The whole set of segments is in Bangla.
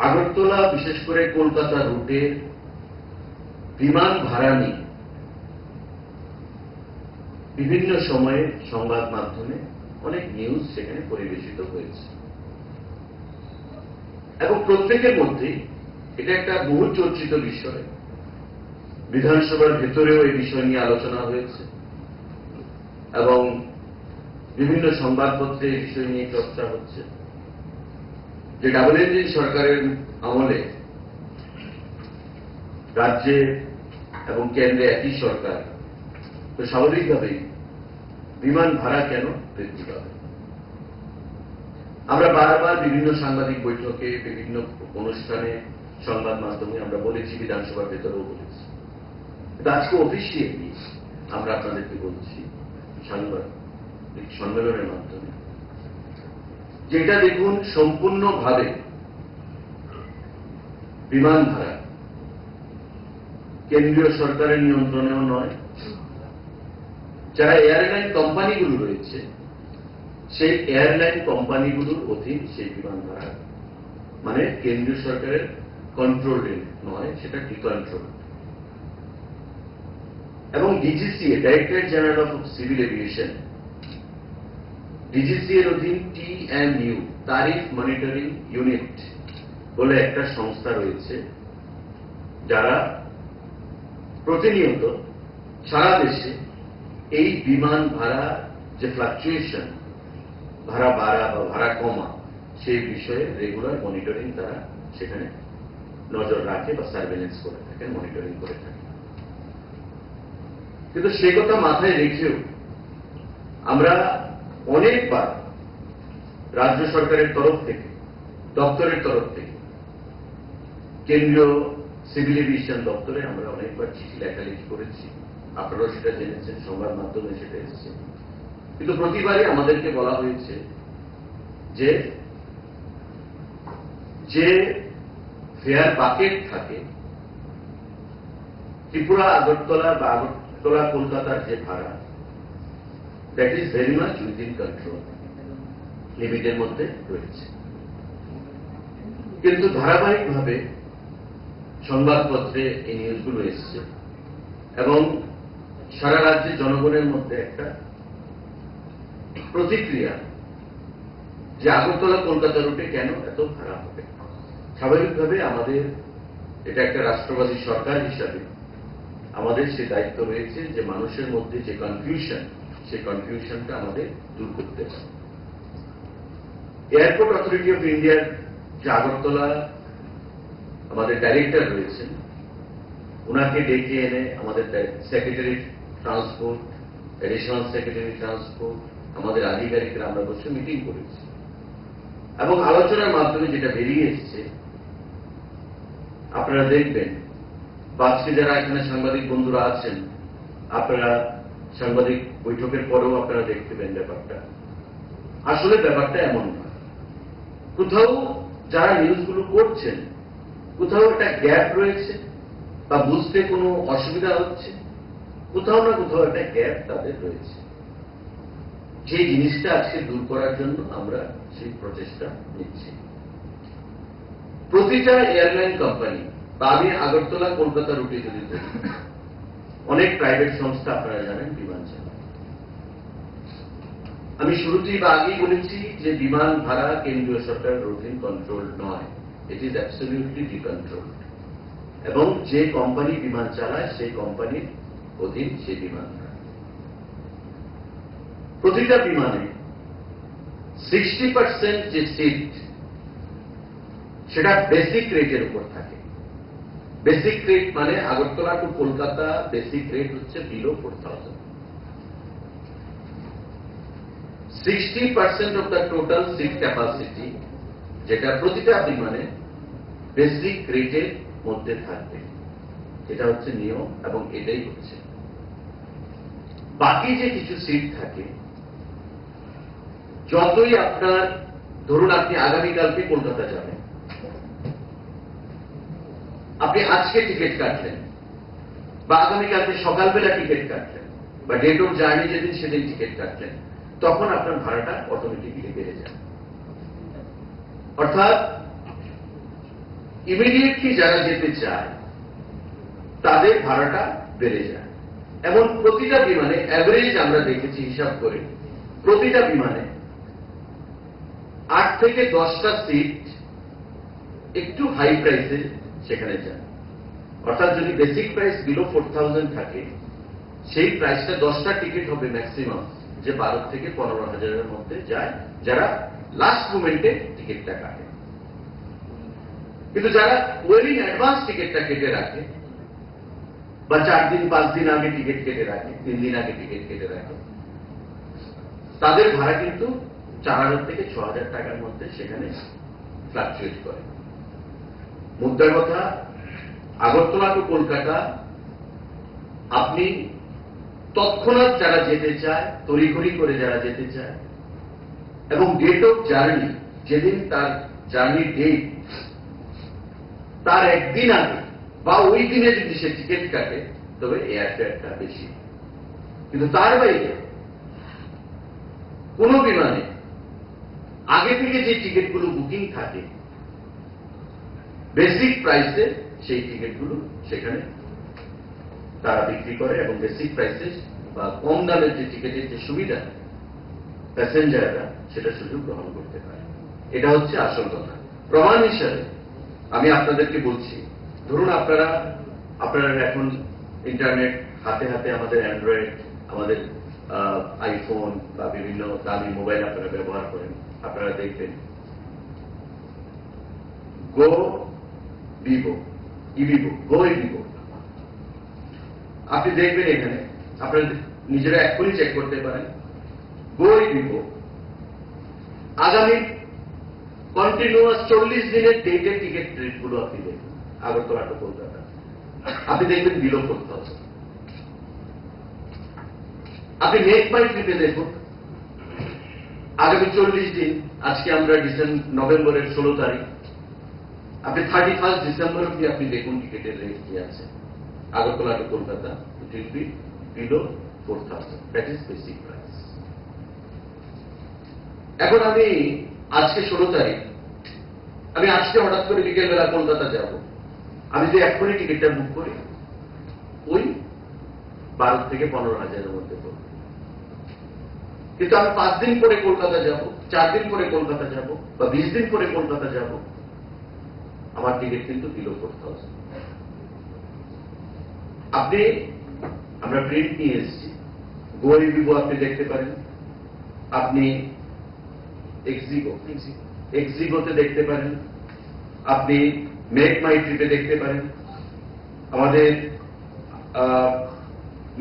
আগরতলা, বিশেষ করে কলকাতা রুটে বিমান ভাড়া নিয়ে বিভিন্ন সময়ে সংবাদ মাধ্যমে অনেক নিউজ সেখানে পরিবেশিত হয়েছে। এবং প্রত্যেকের মধ্যে এটা একটা বহু চর্চিত বিষয়। বিধানসভার ভেতরেও এই বিষয় নিয়ে আলোচনা হয়েছে এবং বিভিন্ন সংবাদপত্রে এই বিষয় নিয়ে চর্চা হচ্ছে। যে ডাবল ইঞ্জিন সরকারের আমলে রাজ্যে এবং কেন্দ্রে একই সরকার, তো স্বাভাবিকভাবেই বিমান ভাড়া কেন বৃদ্ধি পাবে? আমরা বারবার বিভিন্ন সাংবাদিক বৈঠকে, বিভিন্ন অনুষ্ঠানে, সংবাদ মাধ্যমে আমরা বলেছি, বিধানসভার ভেতরেও বলেছি। আজকে অফিসিয়ালি আমরা আপনাদেরকে বলছি, সাংবাদিক সম্মেলনের মাধ্যমে যেটা দেখুন সম্পূর্ণভাবে বিমান ভাড়া কেন্দ্রীয় সরকারের নিয়ন্ত্রণেও নয়। যারা এয়ারলাইন কোম্পানিগুলো রয়েছে, সেই এয়ারলাইন কোম্পানিগুলোর অধীন সেই বিমান ভাড়া মানে কেন্দ্রীয় সরকারের কন্ট্রোল নয়, সেটা ডিকন্ট্রোল এবং DGCA directorate general of civil aviation DGC এর অধীন T M U tariff monitoring unit বলে একটা সংস্থা রয়েছে, যারা প্রতিনিয়ত সারা দেশে এই বিমান ভাড়া যে ফ্লাকচুয়েশন ভাড়া বাড়া বা ভাড়া কমা, সেই বিষয়ে রেগুলার মনিটরিং তারা সেখানে নজর রাখে বা সার্ভেলেন্স করে থাকে মনিটরিং করে থাকে। কিন্তু সে কথা মাথায় রেখেও আমরা অনেকবার রাজ্য সরকারের তরফ থেকে, দপ্তরের তরফ থেকে, কেন্দ্রীয় সিভিল এভিয়েশন দপ্তরে আমরা অনেকবার চিঠি লেখালেখি করেছি। আপনারাও সেটা জেনেছেন, সংবাদ মাধ্যমে সেটা এসেছে। কিন্তু প্রতিবারই আমাদেরকে বলা হয়েছে যে যে ফেয়ার বাকেট থাকে, ত্রিপুরা, আগরতলা বা আগরতলা, কলকাতার যে ভাড়া that is very much within control লিমিটের মধ্যে রয়েছে। কিন্তু ধারাবাহিকভাবে সংবাদপত্রে এই নিউজগুলো এসছে এবং সারা রাজ্যে জনগণের মধ্যে একটা প্রতিক্রিয়া যে আগরতলা কলকাতা রুটে কেন এত ভাড়া হবে? স্বাভাবিকভাবে আমাদের এটা একটা রাষ্ট্রবাদী সরকার হিসাবে আমাদের সে দায়িত্ব রয়েছে যে মানুষের মধ্যে যে কনফিউশন সেই কনফিউশনটা আমাদের দূর করতে হবে এয়ারপোর্ট অথরিটি অফ ইন্ডিয়ার যে আগরতলা আমাদের ডাইরেক্টর রয়েছেন ওনাকে ডেকে এনে আমাদের secretary transport additional secretary transport আমাদের আধিকারিকরা আমরা বসে মিটিং করেছি। এবং আলোচনার মাধ্যমে যেটা বেরিয়ে এসছে, আপনারা দেখবেন বা আজকে যারা এখানে সাংবাদিক বন্ধুরা আছেন, আপনারা সাংবাদিক বৈঠকের পরেও আপনারা দেখতে পেন ব্যাপারটা। আসলে ব্যাপারটা এমন না। কোথাও যারা নিউজগুলো করছেন, কোথাও একটা গ্যাপ রয়েছে বা বুঝতে কোনো অসুবিধা হচ্ছে, কোথাও না কোথাও একটা গ্যাপ তাদের রয়েছে। সেই জিনিসটা আজকে দূর করার জন্য আমরা সেই প্রচেষ্টা নিচ্ছি। প্রতিটা এয়ারলাইন কোম্পানি, বা আমি আগরতলা, কলকাতা রুটে যদি অনেক প্রাইভেট সংস্থা আপনারা জানেন, বিমান চালায় আমি শুরুতেই বা আগেই বলেছি যে বিমান ভাড়া কেন্দ্রীয় সরকারের অধীন কন্ট্রোল নয়। ইট ইজ অ্যাবসলিউটলি ডিকন্ট্রোল এবং যে কোম্পানি বিমান চালায়, সেই কোম্পানির অধীন সেই বিমান ভাড়া প্রতিটা বিমানে সিক্সটি পার্সেন্ট যে সিট সেটা বেসিক রেটের উপর থাকে। বেসিক রেট মানে Agartala to Kolkata basic rate হচ্ছে below four thousand sixty of the total seat capacity যেটা প্রতিটা বিমানে বেসিক রেটের মধ্যে থাকবে। এটা হচ্ছে নিয়ম এবং এটাই হচ্ছে। বাকি যে কিছু সিট থাকে, যতই আপনার, ধরুন আপনি আগামীকালকে কলকাতা যাবেন আপনি আজকে টিকিট কাটলেন। বা আগামীকালকে সকালবেলা টিকিট কাটলেন। বা ডেট অফ জার্নি যেদিন সেদিন টিকিট কাটলেন। তখন আপনার ভাড়াটা অটোমেটিক্যালি বেড়ে যায়। অর্থাৎ ইমিডিয়েটলি যারা যেতে চায়, তাদের ভাড়াটা বেড়ে যায়। এমন প্রতিটা বিমানে অ্যাভারেজ আমরা দেখেছি হিসাব করে, প্রতিটা বিমানে আট থেকে দশটা সিট একটু হাই প্রাইসে সেখানে যায় অর্থাৎ যদি বেসিক প্রাইস বিলো ফোর থাকে, সেই প্রাইসটা দশটা টিকিট হবে ম্যাক্সিমাম যে বারো থেকে পনেরো হাজারের মধ্যে যায়, যারা লাস্ট মুমেন্টে টিকিটটা কাটে। কিন্তু যারা ওয়েল ইন অ্যাডভান্স টিকিটটা কেটে রাখে, বা চার দিন, পাঁচ দিন আগে টিকিট কেটে রাখে, তিন দিন আগে টিকিট কেটে রাখে, তাদের ভাড়া কিন্তু চার হাজার থেকে ছ হাজার টাকার মধ্যে সেখানে ফ্লাকচুয়েট করে। মুদ্রার কথা আগরতলা টু কলকাতা, আপনি তৎক্ষণাৎ যারা যেতে চায়, তড়িঘড়ি করে যারা যেতে চায়, এবং ডেট অফ জার্নি যেদিন তার জার্নি ডেট তার একদিন আগে, বা ওই দিনে যদি সে টিকিট কাটে, তবে এয়ার ফেয়ারটা বেশি। কিন্তু তার বাইরে, কোন বিমানে, আগে থেকে যে টিকিটগুলো বুকিং থাকে বেসিক প্রাইসে সেই টিকিটগুলো সেখানে তারা বিক্রি করে এবং বেসিক প্রাইসে বা কম দামের যে টিকিটের যে সুবিধা, প্যাসেঞ্জাররা সেটা সুযোগ গ্রহণ করতে পারে। এটা হচ্ছে আসল কথা। প্রমাণ হিসাবে আমি আপনাদেরকে বলছি, ধরুন আপনারা আপনারা এখন ইন্টারনেট, হাতে হাতে আমাদের অ্যান্ড্রয়েড, আমাদের আইফোন বা বিভিন্ন দামি মোবাইল আপনারা ব্যবহার করেন, আপনারা দেখবেন গো ভিভো ইভিভো গো ইভিভো আপনি দেখবেন এখানে, আপনারা নিজেরা এক্ষুনি চেক করতে পারেন। গো ইভিভো আগামী কন্টিনিউয়াস চল্লিশ দিনের ডেটের টিকিট রেটগুলো আপনি দেখবেন আগরতলা টু কলকাতা। আপনি দেখবেন বিলো করতে হবে। আপনি মেক মাই ট্রিপে দেখুন। আগামী চল্লিশ দিন, আজকে আমরা ডিসেম্বর, নভেম্বরের ষোলো তারিখ। আপনি থার্টি ফার্স্ট ডিসেম্বর অব্দি আপনি দেখুন টিকিটের রেট কি আছে। Agartala to Kolkata it will be below four thousand basic price এখন আমি আজকে ষোলো তারিখ। আমি আজকে হঠাৎ করে বিকেলবেলা কলকাতা যাব। আমি যে এক্ষুনি টিকিটটা বুক করি, ওই বারো থেকে পনেরো হাজারের মধ্যে পড়বে। কিন্তু আমি পাঁচ দিন পরে কলকাতা যাব, চার দিন পরে কলকাতা যাব, বা বিশ দিন পরে কলকাতা যাব আমার টিকিট কিন্তু বিলো করতে হবে আপনি, আমরা প্রিন্ট নিয়ে এসেছি। গোয়ারি বিবো আপনি দেখতে পারেন। আপনি এক্সিগো এক্সিগোতে দেখতে পারেন। আপনি মেক মাই ট্রিপে দেখতে পারেন। আমাদের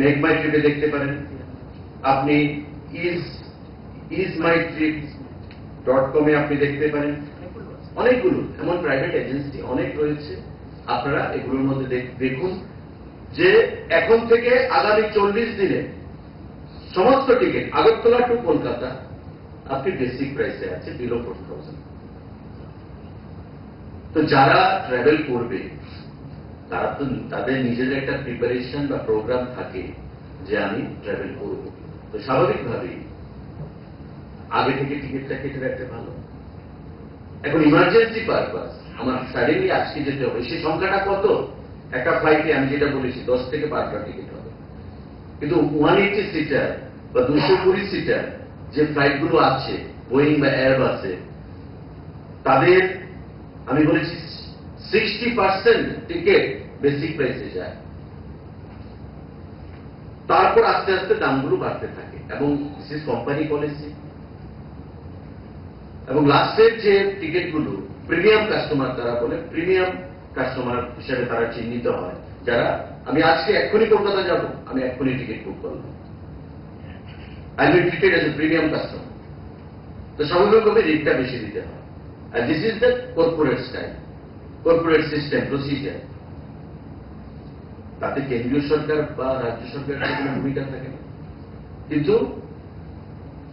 মেক মাই ট্রিপে দেখতে পারেন। আপনি ease ease my trip dot কমে আপনি দেখতে পারেন। অনেকগুলো, এমন প্রাইভেট এজেন্সি অনেক রয়েছে। আপনারা এগুলোর মধ্যে দেখুন যে এখন থেকে আগামী চল্লিশ দিনে সমস্ত টিকিট আগরতলা টু কলকাতা আপনি বেসিক প্রাইসে আছে বিলো ফোর থাউজেন্ড তো যারা ট্রাভেল করবে, তারা তো তাদের নিজের একটা প্রিপারেশন বা প্রোগ্রাম থাকে যে আমি ট্রাভেল করব। তো স্বাভাবিকভাবেই আগে থেকে টিকিটটা কেটে রাখতে ভালো। এখন ইমার্জেন্সি পারপাস আমার সাডেনলি আজকে যেতে হবে সে সংখ্যাটা কত? একটা ফ্লাইটে আমি যেটা বলেছি, দশ থেকে বারোটা টিকিট হবে। কিন্তু ওয়ান এইটি সিটার বা দুশো কুড়ি সিটার যে ফ্লাইটগুলো আছে বোয়িং বা এয়ারবাসে তাদের, আমি বলেছি সিক্সটি পার্সেন্ট টিকিট বেসিক প্রাইসে যায়। তারপর আস্তে আস্তে দামগুলো বাড়তে থাকে এবং বিশেষ কোম্পানি পলিসি এবং লাস্টের যে টিকিটগুলো প্রিমিয়াম কাস্টমার তারা বলে প্রিমিয়াম কাস্টমার হিসেবে তারা চিহ্নিত হয়। যারা, আমি আজকে এক্ষুনি কলকাতা যাব, আমি এক্ষুনি টিকিট বুক করলাম I will treated as a premium customer তো স্বাভাবিকভাবে রেটটা বেশি দিতে হয়। আর this is the corporate style corporate system procedure তাতে কেন্দ্রীয় সরকার বা রাজ্য সরকারের কোনো ভূমিকা থাকে না। কিন্তু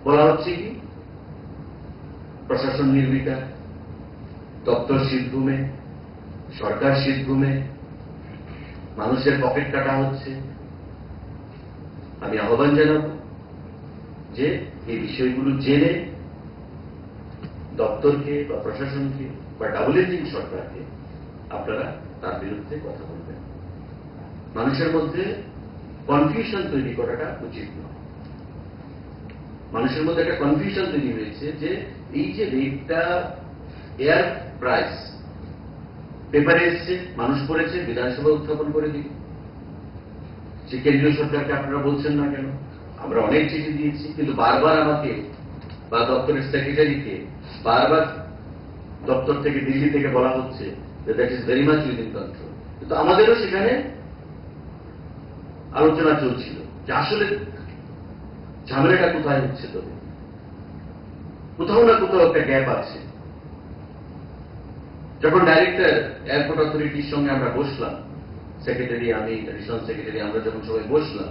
বলা হচ্ছে কি প্রশাসন নির্বিকার দপ্তর শীতভূমে সরকার শীতভূমে মানুষের পকেট কাটা হচ্ছে। আমি আহ্বান জানাব যে এই বিষয়গুলো জেনে দপ্তরকে বা প্রশাসনকে বা ডাবল ইঞ্জিন সরকারকে আপনারা তার বিরুদ্ধে কথা বলবেন। মানুষের মধ্যে কনফিউশন তৈরি করাটা উচিত নয়। মানুষের মধ্যে একটা কনফিউশন তৈরি হয়েছে যে এই যে রেটটা এয়ার প্রাইস পেপারে এসছে, মানুষ পড়েছে বিধানসভা উত্থাপন করে দিন। সে কেন্দ্রীয় সরকারকে আপনারা বলছেন না কেন? আমরা অনেক চিঠি দিয়েছি, কিন্তু বারবার আমাকে বা দপ্তরের সেক্রেটারিকে বারবার দপ্তর থেকে, দিল্লি থেকে বলা হচ্ছে যে that is very much within control কিন্তু আমাদেরও সেখানে আলোচনা চলছিল যে আসলে ঝামেলাটা কোথায় হচ্ছে তবে কোথাও না কোথাও একটা গ্যাপ আছে যখন ডাইরেক্টর এয়ারপোর্ট অথরিটির সঙ্গে আমরা বসলাম সেক্রেটারি আমি এডিশনাল সেক্রেটারি আমরা যখন সবাই বসলাম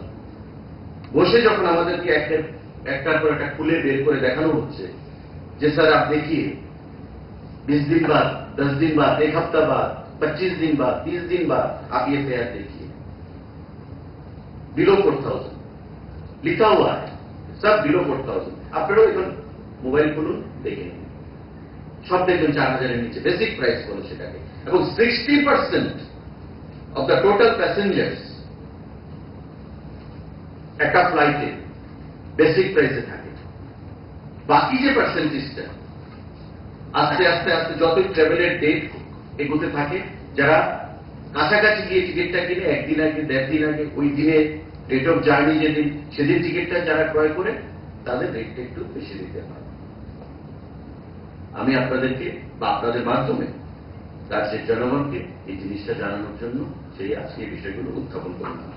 বসে যখন আমাদেরকে একটা একটার পর একটা খুলে বের করে দেখানো হচ্ছে যে স্যার आप देखिए बीस दिन बाद दस दिन बाद एक हफ्ता बाद पच्चीस दिन बाद तीस दिन बाद आप ये फेयर देखिए बिलो फोर थाउजेंड लिखा हुआ है সব বিলো ফোর থাউজেন্ড আপনারাও এখন মোবাইল খুলুন, দেখে নিন। সব দেখবেন চার হাজারের নিচে। বেসিক প্রাইস বলো সেটাকে। এবং sixty percent of the total passengers একটা ফ্লাইটে বেসিক প্রাইসে থাকে। বাকি যে পার্সেন্টেজটা আস্তে আস্তে আস্তে যতই ট্রাভেলের ডেট এগোতে থাকে, যারা কাছাকাছি গিয়ে টিকিটটা কিনে, একদিন আগে দেড় দিন আগে, ওই দিনে ডেট অফ জার্নি যেদিন, সেদিন টিকিটটা যারা ক্রয় করে, তাদের রেটটা একটু বেশি দিতে হয়। আমি আপনাদেরকে বা আপনাদের মাধ্যমে রাজ্যের জনগণকে এই জিনিসটা জানানোর জন্য সেই আজকে বিষয়গুলো উত্থাপন করলাম